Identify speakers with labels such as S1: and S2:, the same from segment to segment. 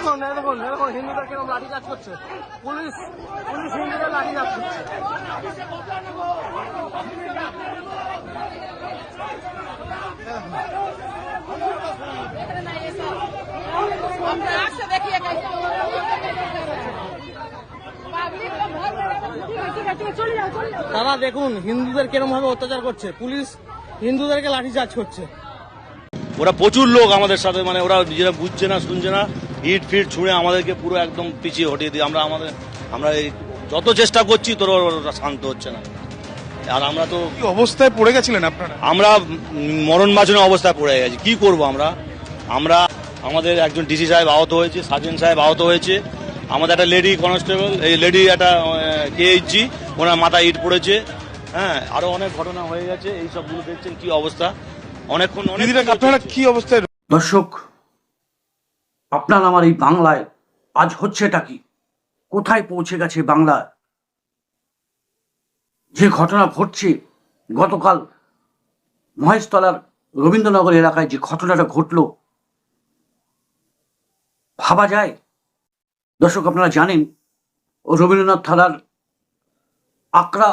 S1: দেখুন দেখুন দেখুন, হিন্দুদের কীরকম লাঠি কাজ করছে। পুলিশ পুলিশ হিন্দুদের লাঠি কাজ করছে। তারা দেখুন, হিন্দুদের কিরম ভাবে অত্যাচার করছে। পুলিশ হিন্দুদেরকে লাঠিচার্জ করছে।
S2: ওরা প্রচুর লোক আমাদের সাথে মানে ওরা নিজেরা বুঝছে না, শুনছে না। ইট ফিট ছুঁড়ে আমাদেরকে পুরো একদম পিছিয়ে হটিয়ে দিই আমরা আমাদের আমরা এই যত চেষ্টা করছি তোর শান্ত হচ্ছে না। আর আমরা তো
S3: কি অবস্থায় পড়ে গেছিলেন আপনারা?
S2: আমরা মরণ বাঁচানো অবস্থায় পড়ে গেছি। কি করব আমরা? আমরা আমাদের একজন ডিসি সাহেব আহত হয়েছে সার্জন সাহেব আহত হয়েছে। আমাদের একটা লেডি কনস্টেবল এই লেডি একটা কেএইচজি ওনার মাথায় ইট পড়েছে। হ্যাঁ আরও অনেক ঘটনা হয়ে গেছে এই সবগুলো দেখছেন কি অবস্থা। অনেকক্ষণ
S3: আপনারা কি অবস্থায়
S4: দর্শক আপনার আমার এই বাংলায় আজ হচ্ছেটা কি? কোথায় পৌঁছে গেছে বাংলা যে ঘটনা ঘটছে, গতকাল মহেশতলার রবীন্দ্রনগর এলাকায় যে ঘটনাটা ঘটল, ভাবা যায়? দর্শক, আপনারা জানেন ও রবীন্দ্রনাথ থালার আকরা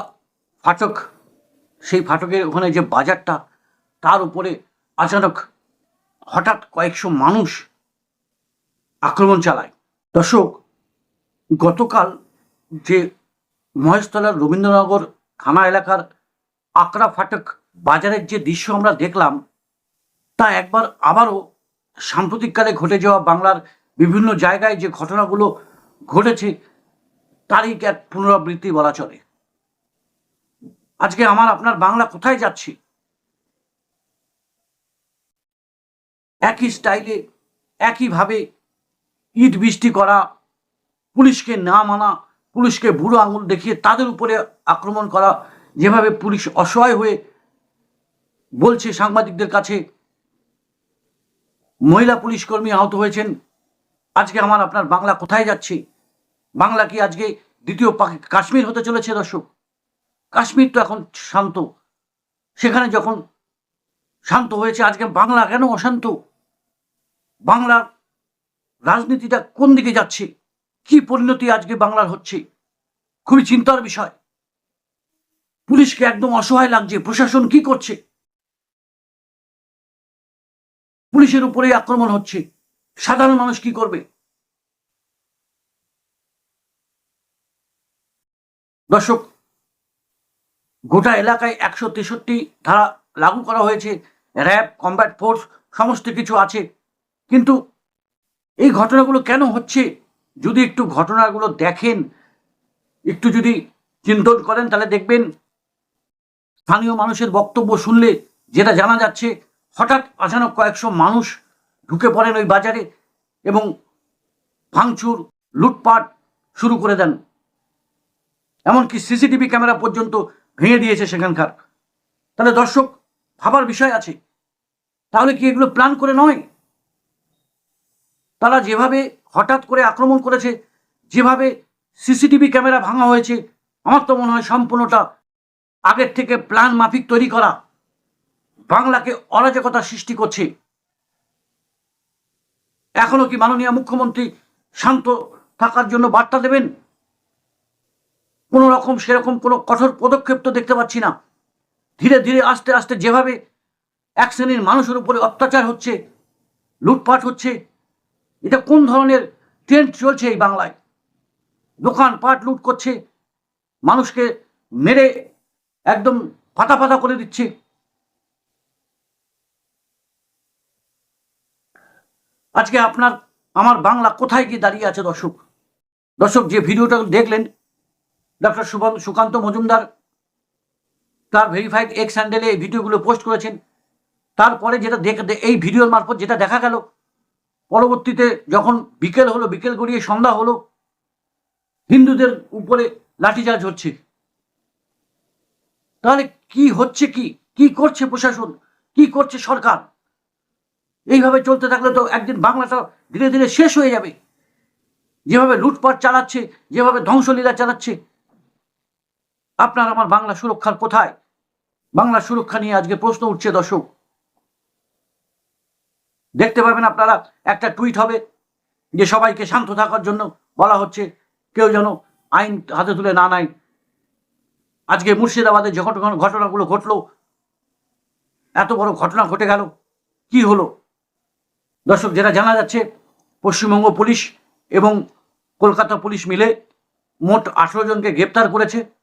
S4: ফাটক, সেই ফাটকের ওখানে যে বাজারটা, তার উপরে আচানক হঠাৎ কয়েকশো মানুষ আক্রমণ চালায়। দর্শক, গতকাল যে মহেশতলার রবীন্দ্রনগর থানা এলাকার আকরা ফাটক বাজারের যে দৃশ্য আমরা দেখলাম, তা একবার আবারও সাম্প্রতিককালে ঘটে যাওয়া বাংলার বিভিন্ন জায়গায় যে ঘটনাগুলো ঘটেছে, তারই এক পুনরাবৃত্তি বলা চলে। আজকে আমার আপনার বাংলা কোথায় যাচ্ছে? একই স্টাইলে, একইভাবে ইট বৃষ্টি করা, পুলিশকে না মানা, পুলিশকে বুড়ো আঙুল দেখিয়ে তাদের উপরে আক্রমণ করা, যেভাবে পুলিশ অসহায় হয়ে বলছে সাংবাদিকদের কাছে, মহিলা পুলিশ কর্মী আহত হয়েছেন। আজকে আমার আপনার বাংলা কোথায় যাচ্ছে? বাংলা কি আজকে দ্বিতীয় কাশ্মীর হতে চলেছে দর্শক? কাশ্মীর তো এখন শান্ত। সেখানে যখন শান্ত হয়েছে, আজকে বাংলা কেন অশান্ত? বাংলার রাজনীতিটা কোন দিকে যাচ্ছে? কি পরিণতি আজকে বাংলার হচ্ছে? খুবই চিন্তার বিষয়। পুলিশকে একদম অসহায় লাগছে। প্রশাসন কি করছে? পুলিশের উপরে আক্রমণ হচ্ছে। সাধারণ মানুষ কি করবে? দর্শক, গোটা এলাকায় একশো তেষট্টি ধারা লাগু করা হয়েছে। র্যাব, কম্ব্যাট ফোর্স, সমস্ত কিছু আছে। কিন্তু এই ঘটনাগুলো কেন হচ্ছে? যদি একটু ঘটনাগুলো দেখেন, একটু যদি চিন্তন করেন, তাহলে দেখবেন স্থানীয় মানুষের বক্তব্য শুনলে যেটা জানা যাচ্ছে, হঠাৎ আচানক কয়েকশো মানুষ ঢুকে পড়েন ওই বাজারে এবং ভাঙচুর, লুটপাট শুরু করে দেন। এমনকি সিসিটিভি ক্যামেরা পর্যন্ত ভেঙে দিয়েছে সেখানকার। তাহলে দর্শক, ভাবার বিষয় আছে। তাহলে কি এগুলো প্ল্যান করে নয়? তারা যেভাবে হঠাৎ করে আক্রমণ করেছে, যেভাবে সিসিটিভি ক্যামেরা ভাঙা হয়েছে, আমার তো মনে হয় সম্পূর্ণটা আগের থেকে প্ল্যান মাফিক তৈরি করা বাংলাকে অরাজকতা সৃষ্টি করছে। এখনও কি মাননীয় মুখ্যমন্ত্রী শান্ত থাকার জন্য বার্তা দেবেন? কোনো রকম সেরকম কোনো কঠোর পদক্ষেপ তো দেখতে পাচ্ছি না। ধীরে ধীরে আস্তে আস্তে যেভাবে এক শ্রেণির মানুষের উপরে অত্যাচার হচ্ছে, লুটপাট হচ্ছে এটা কোন ধরনের ট্রেন্ড চলছে এই বাংলায়? দোকান পাট লুট করছে, মানুষকে মেরে একদম ফাটা ফাটা করে দিচ্ছে। আজকে আপনার, আমার বাংলা কোথায় গিয়ে দাঁড়িয়ে আছে দর্শক? দর্শক, যে ভিডিওটা দেখলেন ডক্টর সুকান্ত মজুমদার, তার ভেরিফাইড এক্স হ্যান্ডেলে এই ভিডিওগুলো পোস্ট করেছেন। তারপরে যেটা দেখ এই ভিডিওর মারফত যেটা দেখা গেল পরবর্তীতে যখন বিকেল হলো, বিকেল গড়িয়ে সন্ধ্যা হলো, হিন্দুদের উপরে লাঠিচার্জ হচ্ছে। তাহলে কি হচ্ছে কি? কি করছে প্রশাসন? কি করছে সরকার? এইভাবে চলতে থাকলে তো একদিন বাংলাটা ধীরে ধীরে শেষ হয়ে যাবে। যেভাবে লুটপাট চালাচ্ছে, যেভাবে ধ্বংসলীলা চালাচ্ছে। আপনার আমার বাংলা সুরক্ষার কোথায়? বাংলা সুরক্ষা নিয়ে আজকে প্রশ্ন উঠছে দর্শক। দেখতে পাবেন আপনারা, একটা টুইট হবে যে সবাইকে শান্ত থাকার জন্য বলা হচ্ছে, কেউ যেন আইন হাতে তুলে না নেয়। আজকে মুর্শিদাবাদে যে ঘটনা- ঘটনাগুলো ঘটলো, এত বড় ঘটনা ঘটে গেল, কি হলো? দর্শক, যেটা জানা যাচ্ছে, পশ্চিমবঙ্গ পুলিশ এবং কলকাতা পুলিশ মিলে মোট আঠেরো জনকে গ্রেপ্তার করেছে।